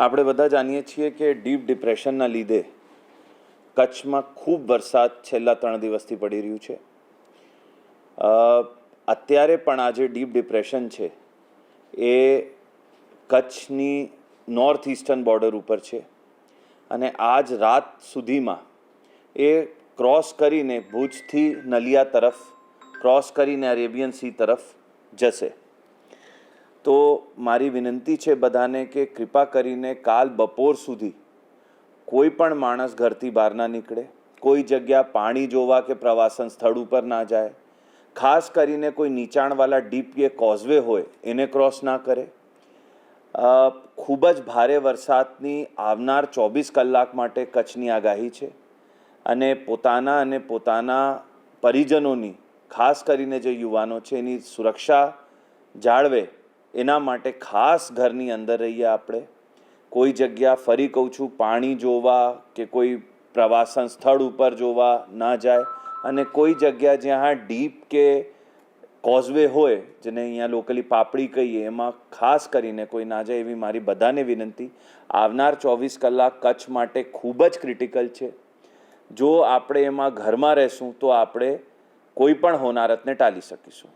આપણે બધા જાણીએ છીએ કે ડીપ ડિપ્રેશનના લીધે કચ્છમાં ખૂબ વરસાદ છેલ્લા ત્રણ દિવસથી પડી રહ્યું છે. અત્યારે પણ આ જે ડીપ ડિપ્રેશન છે, એ કચ્છની નોર્થ ઇસ્ટર્ન બોર્ડર ઉપર છે. અને આજ રાત સુધીમાં એ ક્રોસ કરીને ભુજથી નલિયા તરફ, ક્રોસ કરીને અરેબિયન સી તરફ જશે. તો મારી વિનંતી છે બધાને કે કૃપા કરીને કાલ બપોર સુધી કોઈ પણ માણસ ઘરથી બહાર ના નીકળે, કોઈ જગ્યા પાણી જોવા કે પ્રવાસન સ્થળ ઉપર ના જાય, ખાસ કરીને કોઈ નીચાણવાળા ડીપ કે કોઝવે હોય એને ક્રોસ ના કરે. ખૂબ જ ભારે વરસાદની આવનાર ચોવીસ કલાક માટે કચ્છની આગાહી છે અને પોતાના અને પોતાના પરિજનોની, ખાસ કરીને જે યુવાનો છે એની સુરક્ષા જાળવે એના માટે ખાસ ઘરની અંદર રહીએ આપણે. કોઈ જગ્યા ફરી કહું છું, પાણી જોવા કે કોઈ પ્રવાસન સ્થળ ઉપર જોવા ના જાય. અને કોઈ જગ્યા જ્યાં ડીપ કે કોઝવે હોય, જેને અહીંયા લોકલી પાપડી કહીએ, એમાં ખાસ કરીને કોઈ ના જાય એવી મારી બધાને વિનંતી. આવનાર ચોવીસ કલાક કચ્છ માટે ખૂબ જ ક્રિટિકલ છે. જો આપણે એમાં ઘરમાં રહેશું, તો આપણે કોઈ પણ હોનારતને ટાળી શકીશું.